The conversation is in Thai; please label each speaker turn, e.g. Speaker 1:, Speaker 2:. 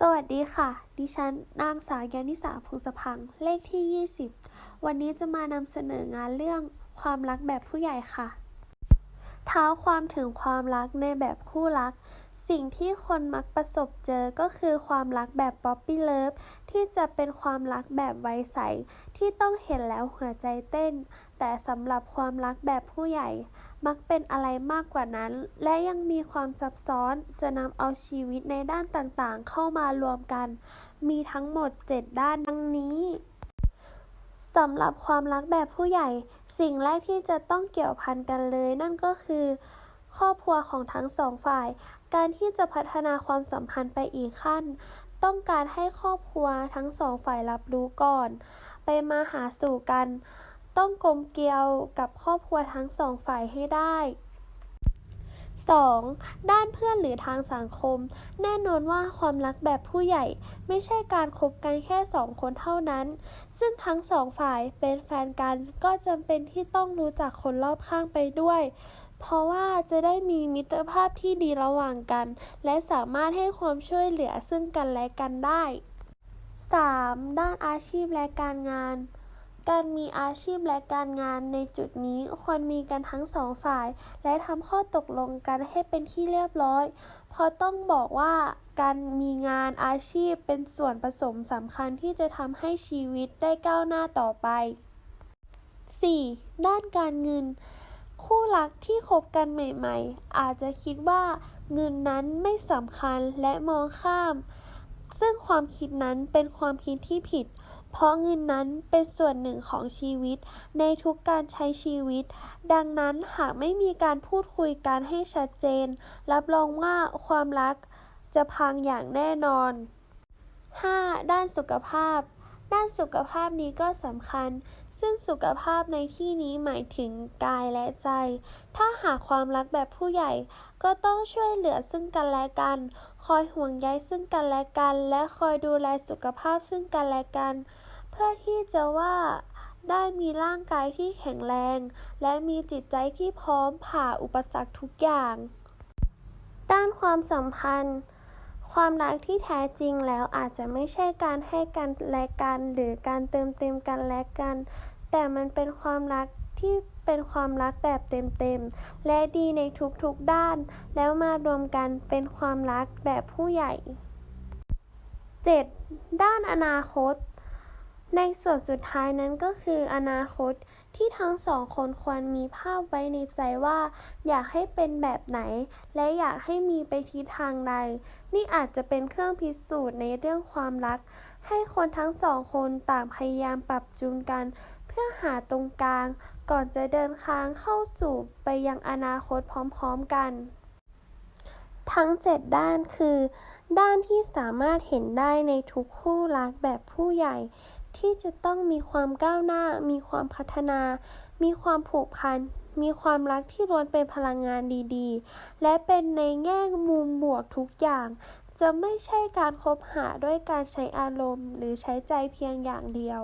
Speaker 1: สวัสดีค่ะ ดิฉันนางสาวยานิสาพงศพังเลขที่ 20 วันนี้จะมานำเสนองานเรื่องความรักแบบผู้ใหญ่ค่ะ เท้าความถึงความรักในแบบคู่รัก สิ่งที่คนมักประสบเจอก็คือความรักแบบป๊อปปี้เลิฟที่จะเป็นความรักแบบไวใส ที่ต้องเห็นแล้วหัวใจเต้น แต่สำหรับความรักแบบผู้ใหญ่ มักเป็นอะไรมากกว่านั้น และยังมีความซับซ้อนจะนำเอาชีวิตในด้านต่างๆ เข้ามารวมกัน มีทั้งหมด 7 ด้านดังนี้สำหรับความรักแบบผู้ใหญ่ สิ่งแรกที่จะต้องเกี่ยวพันกันเลย นั่นก็คือ ครอบครัวของทั้งสองฝ่าย การที่จะพัฒนาความสัมพันธ์ไปอีกขั้น ต้องการให้ครอบครัวทั้งสองฝ่ายรับรู้ก่อน ไปมาหาสู่กัน ต้องกลมเกลียวกับครอบครัวทั้งสองฝ่ายให้ได้ 2. ด้านเพื่อนหรือทางสังคม แน่นอนว่าความรักแบบผู้ใหญ่ไม่ใช่การคบกันแค่สองคนเท่านั้น ซึ่งทั้งสองฝ่ายเป็นแฟนกันก็จำเป็นที่ต้องรู้จักคนรอบข้างไปด้วย เพราะว่าจะได้มีมิตรภาพที่ดีระหว่างกัน และสามารถให้ความช่วยเหลือซึ่งกันและกันได้ 3. ด้านอาชีพและการงาน การมีอาชีพและการงานในจุดนี้ควรมีกันทั้งสองฝ่าย และทำข้อตกลงกันให้เป็นที่เรียบร้อย เพราะต้องบอกว่าการมีงานอาชีพเป็นส่วนผสมสำคัญที่จะทำให้ชีวิตได้ก้าวหน้าต่อไป 4. ด้านการเงิน คู่รักที่คบกันใหม่ ๆ อาจจะคิดว่าเงินนั้นไม่สำคัญและมองข้าม ซึ่งความคิดนั้นเป็นความคิดที่ผิด เพราะเงินนั้นเป็นส่วนหนึ่งของชีวิตในทุกการใช้ชีวิต ดังนั้นหากไม่มีการพูดคุยกันให้ชัดเจน รับรองว่าความรักจะพังอย่างแน่นอน 5. ด้านสุขภาพ ด้านสุขภาพนี้ก็สำคัญ ซึ่งสุขภาพในที่นี้หมายถึงกายและใจ ถ้าหากความรักแบบผู้ใหญ่ ก็ต้องช่วยเหลือซึ่งกันและกัน คอยห่วงใยซึ่งกันและกัน และคอยดูแลสุขภาพซึ่งกันและกัน เพื่อที่จะว่าได้มีร่างกายที่แข็งแรง และมีจิตใจที่พร้อมผ่าอุปสรรคทุกอย่าง ด้านความสัมพันธ์ ความรักที่แท้จริงแล้วอาจจะไม่ใช่การให้กันและกัน หรือการเติมเต็มกันและกัน แต่มันเป็นความรัก ที่เป็นความรักแบบเต็มๆ และดีในทุกๆด้าน แล้วมารวมกันเป็นความรักแบบผู้ใหญ่ 7. ด้านอนาคต ในส่วนสุดท้ายนั้นก็คืออนาคตที่ทั้งสองคนควรมีภาพไว้ในใจว่า อยากให้เป็นแบบไหน และอยากให้มีไปทิศทางใด นี่อาจจะเป็นเครื่องพิสูจน์ในเรื่องความรัก ให้คนทั้งสองคนต่างพยายามปรับจูนกัน พื่อหาตรงกลาง ก่อนจะเดินทางเข้าสู่ไปยังอนาคตพร้อมๆกัน ทั้ง 7 ด้านคือ ด้านที่สามารถเห็นได้ในทุกคู่รักแบบผู้ใหญ่ ที่จะต้องมีความก้าวหน้า มีความพัฒนา มีความผูกพัน มีความรักที่ล้วนเป็นพลังงานดีๆ และเป็นในแง่มุมบวกทุกอย่าง จะไม่ใช่การคบหาด้วยการใช้อารมณ์ หรือใช้ใจเพียงอย่างเดียว